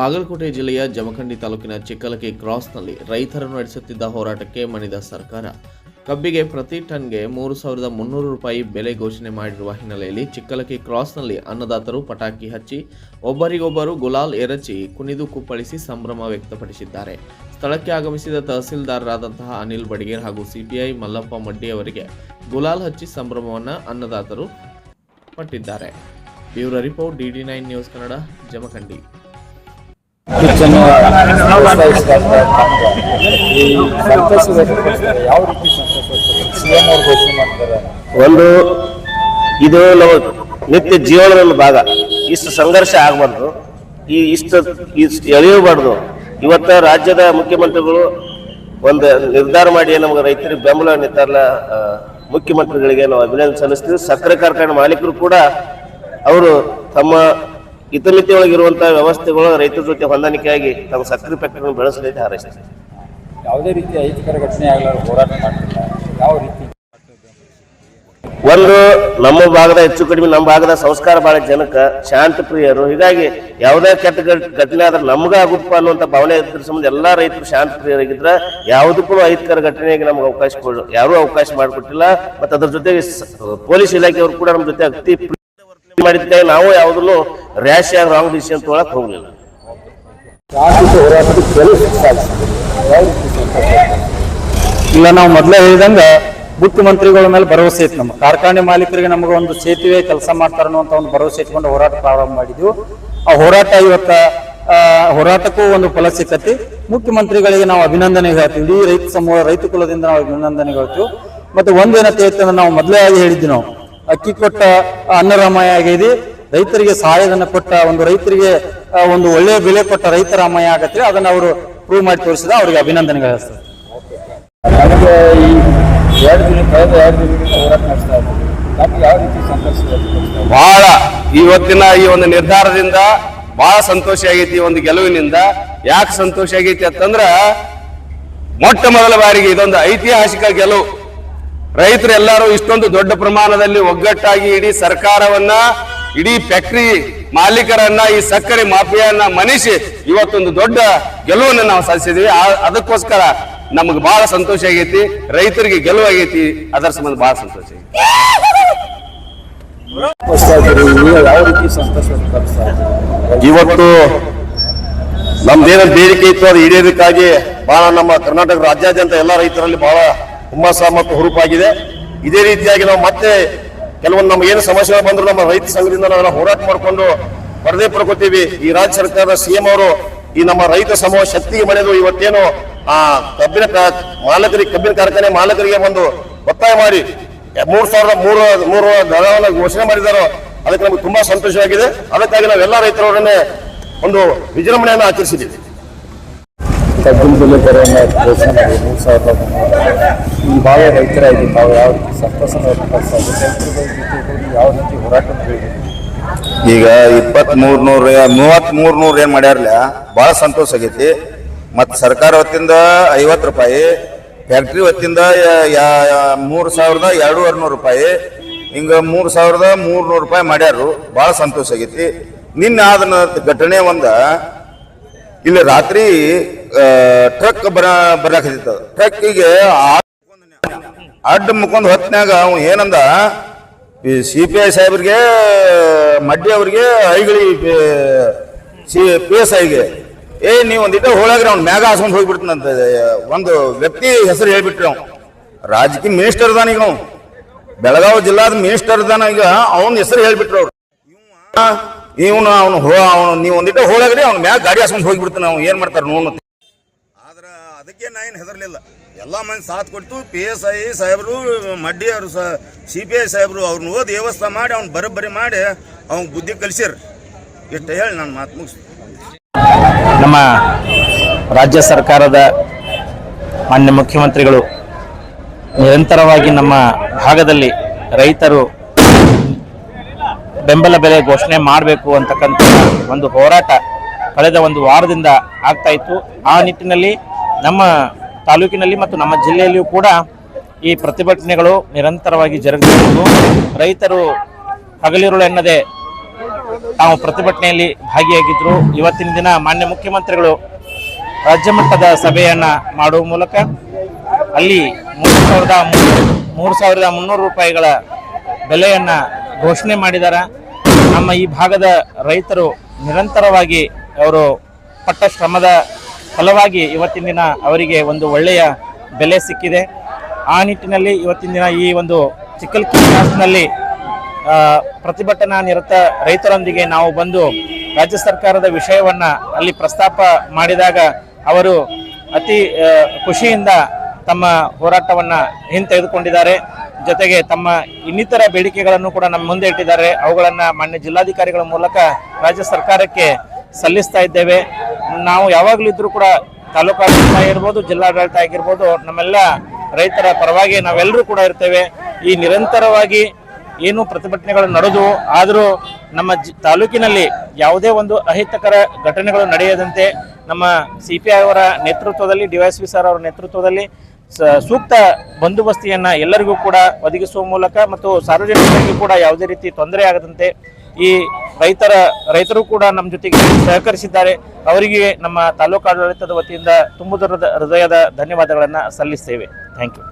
ಬಾಗಲಕೋಟೆ ಜಿಲ್ಲೆಯ ಜಮಖಂಡಿ ತಾಲೂಕಿನ ಚಿಕ್ಕಲಕಿ ಕ್ರಾಸ್ನಲ್ಲಿ ರೈತರನ್ನು ನಡೆಸುತ್ತಿದ್ದ ಹೋರಾಟಕ್ಕೆ ಮಣಿದ ಸರ್ಕಾರ. ಕಬ್ಬಿಗೆ ಪ್ರತಿ ಟನ್ಗೆ ಮೂರು ಸಾವಿರದ ಮುನ್ನೂರು ರೂಪಾಯಿ ಬೆಲೆ ಘೋಷಣೆ ಮಾಡಿರುವ ಹಿನ್ನೆಲೆಯಲ್ಲಿ ಚಿಕ್ಕಲಕಿ ಕ್ರಾಸ್ನಲ್ಲಿ ಅನ್ನದಾತರು ಪಟಾಕಿ ಹಚ್ಚಿ, ಒಬ್ಬರಿಗೊಬ್ಬರು ಗುಲಾಲ್ ಎರಚಿ, ಕುಣಿದು ಕುಪ್ಪಳಿಸಿ ಸಂಭ್ರಮ ವ್ಯಕ್ತಪಡಿಸಿದ್ದಾರೆ. ಸ್ಥಳಕ್ಕೆ ಆಗಮಿಸಿದ ತಹಸೀಲ್ದಾರರಾದಂತಹ ಅನಿಲ್ ಬಡಿಗೇರ್ ಹಾಗೂ ಸಿಪಿಐ ಮಲ್ಲಪ್ಪ ಮಡ್ಡಿ ಅವರಿಗೆ ಗುಲಾಲ್ ಹಚ್ಚಿ ಸಂಭ್ರಮವನ್ನು ಅನ್ನದಾತರು ಪಟ್ಟಿದ್ದಾರೆ. Bureau report DD nine news Kannada, Jamakhandi. ಒಂದು ಇದು ನಮ್ಮ ನಿತ್ಯ ಜೀವನದ ಭಾಗ. ಇಷ್ಟು ಸಂಘರ್ಷ ಆಗಬಾರ್ದು. ಈ ಇಷ್ಟು ಇಷ್ಟು ಎಳೆಯಬಾರ್ದು. ಇವತ್ತ ರಾಜ್ಯದ ಮುಖ್ಯಮಂತ್ರಿಗಳು ಒಂದು ನಿರ್ಧಾರ ಮಾಡಿ ನಮಗೆ ರೈತರಿಗೆ ಬೆಂಬಲ ನಿಂತಾರಲ್ಲ ಮುಖ್ಯಮಂತ್ರಿಗಳಿಗೆ ನಾವು ಅಭಿನಂದನೆ ಸಲ್ಲಿಸ್ತೀವಿ. ಸಕ್ಕರೆ ಕಾರ್ಖಾನೆ ಮಾಲೀಕರು ಕೂಡ ಅವರು ತಮ್ಮ ಒಳಗಿರುವಂತಹ ವ್ಯವಸ್ಥೆಗಳು ರೈತರ ಜೊತೆ ಹೊಂದಾಣಿಕೆಯಾಗಿ ತಮ್ಮ ಸಕ್ಕರೆ ಫ್ಯಾಕ್ಟರಿಗಳನ್ನು ಬೆಳೆಸಲಿ ಹಾರೈಸಿದೆ. ಯಾವುದೇ ರೀತಿ ಅಹಿತಕರ ಘಟನೆ ಆಗಲಾರ ಹೋರಾಟ ಮಾಡ್ತಿಲ್ಲ. ಯಾವ ರೀತಿ? ಒಂದು ನಮ್ಮ ಭಾಗದ ಹೆಚ್ಚು ಕಡಿಮೆ ನಮ್ಮ ಭಾಗದ ಸಂಸ್ಕಾರ ಬಾಳ ಜನಕ ಶಾಂತ ಪ್ರಿಯರು. ಹೀಗಾಗಿ ಯಾವುದೇ ಕೆಟ್ಟ ಘಟ್- ಘಟನೆ ಆದ್ರೆ ನಮ್ಗ ಆಗುತ್ತಪ್ಪ ಅನ್ನುವಂಥ ಭಾವನೆ ಇದ್ರ ಸಂಬಂಧ ಎಲ್ಲಾ ರೈತರು ಶಾಂತ ಪ್ರಿಯರಾಗಿದ್ರ ಯಾವುದಕ್ಕೂ ಅಹಿತಕರ ಘಟನೆಗೆ ನಮ್ಗೆ ಅವಕಾಶ ಕೊಡ ಯಾರೂ ಅವಕಾಶ ಮಾಡಿಕೊಟ್ಟಿಲ್ಲ. ಮತ್ತೆ ಅದ್ರ ಜೊತೆಗೆ ಪೊಲೀಸ್ ಇಲಾಖೆಯವರು ಕೂಡ ನಮ್ಮ ಜೊತೆ ಅತಿ ಮಾಡಿದ್ದಾಗ ನಾವು ಯಾವುದನ್ನು ರ್ಯಾಶ್ ಆಗಿ ರಾಂಗ್ ಡಿಸಿಷನ್ ತೊಗೊಳಕ್ ಹೋಗ್ಲಿಲ್ಲ. ಇಲ್ಲ, ನಾವು ಮೊದಲೇ ಹೇಳಿದಂಗ ಮುಖ್ಯಮಂತ್ರಿಗಳ ಮೇಲೆ ಭರವಸೆ ಇತ್ತು ನಮ್ಮ ಕಾರ್ಖಾನೆ ಮಾಲೀಕರಿಗೆ ನಮಗೆ ಒಂದು ಸೇತುವೆ ಕೆಲಸ ಮಾಡ್ತಾರ ಅನ್ನುವಂತ ಒಂದು ಭರವಸೆ ಇಟ್ಕೊಂಡು ಹೋರಾಟ ಪ್ರಾರಂಭ ಮಾಡಿದ್ವು. ಆ ಹೋರಾಟ ಇವತ್ತ ಹೋರಾಟಕ್ಕೂ ಒಂದು ಫಲ ಸಿಕ್ಕತಿ. ಮುಖ್ಯಮಂತ್ರಿಗಳಿಗೆ ನಾವು ಅಭಿನಂದನೆ ಹೇಳ್ತೀವಿ. ಇಡೀ ರೈತ ಸಮೂಹ, ರೈತ ಕುಲದಿಂದ ನಾವು ಅಭಿನಂದನೆ ಹೇಳ್ತೀವಿ. ಮತ್ತೆ ಒಂದೇನತೆ ಇತ್ತು ನಾವು ಮೊದಲೇ ಆಗಿ ಹೇಳಿದ್ವಿ ನಾವು. ಅಕ್ಕಿ ಕೊಟ್ಟ ಅನ್ನರಾಮಯ್ಯ ಆಗಿದೆ ರೈತರಿಗೆ ಸಹಾಯಧನ ಕೊಟ್ಟ ಒಂದು ರೈತರಿಗೆ ಒಂದು ಒಳ್ಳೆಯ ಬೆಲೆ ಕೊಟ್ಟ ರೈತರಾಮಯ್ಯ ಆಗತ್ತೆ ಅದನ್ನ ಅವರು ಪ್ರೂವ್ ಮಾಡಿ ತೋರಿಸಿದ ಅವರಿಗೆ ಅಭಿನಂದನೆಗಳು ಸರ್ ನನಗೆ ಈ ಎರಡು ದಿನ ಕಳೆದ ಎರಡು ದಿನದಿಂದ ಹೋರಾಟ ನಡೆಸ್ತಾ ಇದ್ದೀವಿ. ನಮ್ಗೆ ಯಾವ ರೀತಿ ಸಂತೋಷ ಬಹಳ ಇವತ್ತಿನ ಈ ಒಂದು ನಿರ್ಧಾರದಿಂದ ಬಹಳ ಸಂತೋಷ ಆಗೈತಿ ಈ ಒಂದು ಗೆಲುವಿನಿಂದ. ಯಾಕೆ ಸಂತೋಷ ಆಗೈತಿ ಅಂತಂದ್ರ ಮೊಟ್ಟ ಮೊದಲ ಬಾರಿಗೆ ಇದೊಂದು ಐತಿಹಾಸಿಕ ಗೆಲುವು. ರೈತರು ಎಲ್ಲರೂ ಇಷ್ಟೊಂದು ದೊಡ್ಡ ಪ್ರಮಾಣದಲ್ಲಿ ಒಗ್ಗಟ್ಟಾಗಿ ಇಡೀ ಸರ್ಕಾರವನ್ನ, ಇಡೀ ಫ್ಯಾಕ್ಟ್ರಿ ಮಾಲೀಕರನ್ನ, ಈ ಸಕ್ಕರೆ ಮಾಫಿಯನ್ನ ಮನಿಸಿ ಇವತ್ತೊಂದು ದೊಡ್ಡ ಗೆಲುವನ್ನು ನಾವು ಸಾಧಿಸಿದೀವಿ. ಅದಕ್ಕೋಸ್ಕರ ನಮಗೆ ಬಹಳ ಸಂತೋಷ ಆಗೈತಿ. ರೈತರಿಗೆ ಗೆಲುವು ಆಗೈತಿ. ಅದರ ಸಂಬಂಧ ಬಹಳ ಸಂತೋಷ ಆಗೈತಿ. ಇವತ್ತು ನಮ್ದೇನ ಬೇಡಿಕೆ ಇತ್ತು, ಅದು ಈಡೇರಿಕಾಗಿ ಬಹಳ ನಮ್ಮ ಕರ್ನಾಟಕ ರಾಜ್ಯಾದ್ಯಂತ ಎಲ್ಲ ರೈತರಲ್ಲಿ ಬಹಳ ಹುಮ್ಮಸ ಮತ್ತು ಹುರುಪಾಗಿದೆ. ಇದೇ ರೀತಿಯಾಗಿ ನಾವು ಮತ್ತೆ ಕೆಲವೊಂದು ನಮ್ಗೆ ಏನು ಸಮಸ್ಯೆಗಳು ಬಂದ್ರು ನಮ್ಮ ರೈತ ಸಂಘದಿಂದ ನಾವೆಲ್ಲ ಹೋರಾಟ ಮಾಡಿಕೊಂಡು ಪರದೆ ಪಡ್ಕೋತೀವಿ. ಈ ರಾಜ್ಯ ಸರ್ಕಾರದ ಸಿಎಂ ಅವರು ಈ ನಮ್ಮ ರೈತ ಸಮೂಹ ಶಕ್ತಿಗೆ ಮನೆದು ಇವತ್ತೇನು ಆ ಕಬ್ಬಿನ ಮಾಲಕರಿಗೆ ಕಬ್ಬಿನ ಕಾರ್ಖಾನೆ ಮಾಲಕರಿಗೆ ಬಂದು ಒತ್ತಾಯ ಮಾಡಿ. ಮೂರ್ ಸಾವಿರದ ಮೂರು ಮೂರು ದರವನ್ನು ಘೋಷಣೆ ಮಾಡಿದಾರೋ ಅದಕ್ಕೆ ನಮ್ಗೆ ತುಂಬಾ ಸಂತೋಷವಾಗಿದೆ. ಅದಕ್ಕಾಗಿ ನಾವೆಲ್ಲ ರೈತರವರನ್ನೇ ಒಂದು ವಿಜೃಂಭಣೆಯನ್ನು ಆಚರಿಸಿದ್ದೀವಿ. ಕಬ್ಬಿನ ಬೆಲೆ ದರವನ್ನು ಘೋಷಣೆ ಮೂರು ಸಾವಿರದ ಈ ಭಾಗ ರೈತರಾಗಿ ತಾವು ಯಾವ ರೀತಿ ಯಾವ ರೀತಿ ಹೋರಾಟ ಈಗ ಇಪ್ಪತ್ತ್ ಮೂರು ನೂರು ಮೂವತ್ತ್ ಮೂರು ನೂರು ಏನ್ ಮಾಡ್ಯಾರಲ್ಲ ಬಹಳ ಸಂತೋಷ ಆಗೈತಿ. ಮತ್ತು ಸರ್ಕಾರ ವತಿಯಿಂದ ಐವತ್ತು ರೂಪಾಯಿ ಫ್ಯಾಕ್ಟ್ರಿ ವತಿಯಿಂದ ಮೂರು ಮೂರ್ ಸಾವಿರದ ಎರಡೂವರೆ ನೂರು ರೂಪಾಯಿ, ಹಿಂಗೆ ಮೂರು ಸಾವಿರದ ಮೂರ್ನೂರು ರೂಪಾಯಿ ಮಾಡ್ಯಾರು. ಬಹಳ ಸಂತೋಷ ಆಗೈತಿ. ನಿನ್ನೆ ಆದ ಘಟನೆ ಒಂದ. ಇಲ್ಲಿ ರಾತ್ರಿ ಟ್ರಕ್ ಬರ, ಬರಾಕತ್ತಿತ್ತು. ಟ್ರಕ್ಕಿಗೆ ಅಡ್ಡ ಮುಕ್ಕೊಂಡ್ ಹೊತ್ನ್ಯಾಗ ಅವ್ನು ಏನಂದ, ಈ ಸಿ ಪಿ ಐ ಸಾಹೇಬ್ರಿಗೆ, ಮಡ್ಡಿ ಅವ್ರಿಗೆ ಐಗಳಿ ಸಿ ಪಿ ಎಸ್ ಐಗೆ, ಏ, ನೀವು ಒಂದಿಟ್ಟ ಹೋಳಾಗ್ರಿ, ಅವ್ನು ಮ್ಯಾಗ ಹಾಸ್ಕೊಂಡು ಹೋಗ್ಬಿಡ್ತಾನಂತ ಒಂದು ವ್ಯಕ್ತಿ ಹೆಸರು ಹೇಳ್ಬಿಟ್ರಿ ಅವ್ನು. ರಾಜಕೀಯ ಮಿನಿಸ್ಟರ್ ಅದಾನ ಈಗ ಅವ್ನು. ಬೆಳಗಾವಿ ಜಿಲ್ಲಾದ ಮಿನಿಸ್ಟರ್ ಅದಾನ ಈಗ ಅವನ ಹೆಸರು ಹೇಳ್ಬಿಟ್ರು ಅವ್ರು. ಇವನು ಅವನು ಹೋ, ಅವನು, ನೀವು ಒಂದಿಟ್ಟ ಹೋಳಾಗ್ರಿ, ಅವ್ನ ಮ್ಯಾಗ ಗಾಡಿ ಹಾಸ್ಕೊಂಡು ಹೋಗ್ಬಿಡ್ತಾನ, ಅವ್ನು ಏನ್ ಮಾಡ್ತಾರೆ ನೋಡ್ತಾರೆ ಅದಕ್ಕೆ ನಾ ಏನು ಹೆದರ್ಲಿಲ್ಲ. ಎಲ್ಲ ಮಂದಿ ಸಾಥ್ ಕೊಟ್ಟು ಪಿ ಎಸ್ ಐ ಸಾಹೇಬರು ಮಡ್ಡಿ ಅವರು ಸಿ ಪಿ ಐ ಸಾಹೇಬರು ಅವ್ರನ್ನ ಓದಿ ವ್ಯವಸ್ಥೆ ಮಾಡಿ, ಅವ್ನ ಬರೋಬ್ಬರಿ ಮಾಡಿ, ಅವ್ನ ಬುದ್ಧಿ ಕಲಿಸಿರ್. ಇಷ್ಟು ಹೇಳಿ ನಾನು ಮಾತು ಮುಗಿಸ್ ನಮ್ಮ ರಾಜ್ಯ ಸರ್ಕಾರದ ಮಾನ್ಯ ಮುಖ್ಯಮಂತ್ರಿಗಳು, ನಿರಂತರವಾಗಿ ನಮ್ಮ ಭಾಗದಲ್ಲಿ ರೈತರು ಬೆಂಬಲ ಬೆಲೆ ಘೋಷಣೆ ಮಾಡಬೇಕು ಅಂತಕ್ಕಂಥ ಒಂದು ಹೋರಾಟ ಕಳೆದ ಒಂದು ವಾರದಿಂದ ಆಗ್ತಾ ಇತ್ತು. ಆ ನಿಟ್ಟಿನಲ್ಲಿ ನಮ್ಮ ತಾಲೂಕಿನಲ್ಲಿ ಮತ್ತು ನಮ್ಮ ಜಿಲ್ಲೆಯಲ್ಲಿಯೂ ಕೂಡ ಈ ಪ್ರತಿಭಟನೆಗಳು ನಿರಂತರವಾಗಿ ಜರುಗುತ್ತಿರುವುದು ರೈತರು ಹಗಲಿರುಳು ಎನ್ನದೆ ತಾವು ಪ್ರತಿಭಟನೆಯಲ್ಲಿ ಭಾಗಿಯಾಗಿದ್ದರು ಇವತ್ತಿನ ದಿನ ಮಾನ್ಯ ಮುಖ್ಯಮಂತ್ರಿಗಳು ರಾಜ್ಯ ಮಟ್ಟದ ಸಭೆಯನ್ನು ಮಾಡುವ ಮೂಲಕ ಅಲ್ಲಿ ಮೂರು ಸಾವಿರದ ಮೂರು ಸಾವಿರದ ಮುನ್ನೂರು ರೂಪಾಯಿಗಳ ಬೆಲೆಯನ್ನು ಘೋಷಣೆ ಮಾಡಿದ್ದಾರೆ ನಮ್ಮ ಈ ಭಾಗದ ರೈತರು ನಿರಂತರವಾಗಿ ಅವರು ಪಟ್ಟ ಶ್ರಮದ ಫಲವಾಗಿ ಇವತ್ತಿನ ದಿನ ಅವರಿಗೆ ಒಂದು ಒಳ್ಳೆಯ ಬೆಲೆ ಸಿಕ್ಕಿದೆ. ಆ ನಿಟ್ಟಿನಲ್ಲಿ ಇವತ್ತಿನ ದಿನ ಈ ಒಂದು ಚಿಕ್ಕಲ್ ಕ್ರಾಸ್ನಲ್ಲಿ ಆ, ಪ್ರತಿಭಟನಾ ನಿರತ ರೈತರೊಂದಿಗೆ ನಾವು ಬಂದು ರಾಜ್ಯ ಸರ್ಕಾರದ ವಿಷಯವನ್ನು ಅಲ್ಲಿ ಪ್ರಸ್ತಾಪ ಮಾಡಿದಾಗ ಅವರು ಅತಿ ಖುಷಿಯಿಂದ ತಮ್ಮ ಹೋರಾಟವನ್ನು ಹಿಂತೆಗೆದುಕೊಂಡಿದ್ದಾರೆ. ಜೊತೆಗೆ ತಮ್ಮ ಇನ್ನಿತರ ಬೇಡಿಕೆಗಳನ್ನು ಕೂಡ ನಮ್ಮ ಮುಂದೆ ಇಟ್ಟಿದ್ದಾರೆ. ಅವುಗಳನ್ನು ಮಾನ್ಯ ಜಿಲ್ಲಾಧಿಕಾರಿಗಳ ಮೂಲಕ ರಾಜ್ಯ ಸರ್ಕಾರಕ್ಕೆ ಸಲ್ಲಿಸ್ತಾ ಇದ್ದೇವೆ. ನಾವು ಯಾವಾಗಲೂ ಕೂಡ ತಾಲೂಕು ಆಡಳಿತ ಆಗಿರ್ಬೋದು, ಜಿಲ್ಲಾಡಳಿತ ಆಗಿರ್ಬೋದು, ನಮ್ಮೆಲ್ಲ ರೈತರ ಪರವಾಗಿ ನಾವೆಲ್ಲರೂ ಕೂಡ ಇರ್ತೇವೆ. ಈ ನಿರಂತರವಾಗಿ ಏನು ಪ್ರತಿಭಟನೆಗಳು ನಡೆದು, ಆದರೂ ನಮ್ಮ ಜಿ, ತಾಲೂಕಿನಲ್ಲಿ ಯಾವುದೇ ಒಂದು ಅಹಿತಕರ ಘಟನೆಗಳು ನಡೆಯದಂತೆ ನಮ್ಮ ಸಿ ಪಿ ಐ ಅವರ ನೇತೃತ್ವದಲ್ಲಿ ಡಿವೈಎಸ್ಪಿ ಸರ್ ಅವರ ನೇತೃತ್ವದಲ್ಲಿ ಸೂಕ್ತ ಬಂದೋಬಸ್ತಿಯನ್ನು ಎಲ್ಲರಿಗೂ ಕೂಡ ಒದಗಿಸುವ ಮೂಲಕ ಮತ್ತು ಸಾರ್ವಜನಿಕರಿಗೂ ಕೂಡ ಯಾವುದೇ ರೀತಿ ತೊಂದರೆ ಆಗದಂತೆ ಈ ರೈತರ, ರೈತರು ಕೂಡ ನಮ್ಮ ಜೊತೆಗೆ ಸಹಕರಿಸಿದ್ದಾರೆ. ಅವರಿಗೆ ನಮ್ಮ ತಾಲೂಕು ಆಡಳಿತದ ವತಿಯಿಂದ ತುಂಬುದುರದ ಹೃದಯದ ಧನ್ಯವಾದಗಳನ್ನು ಸಲ್ಲಿಸ್ತೇವೆ. Thank you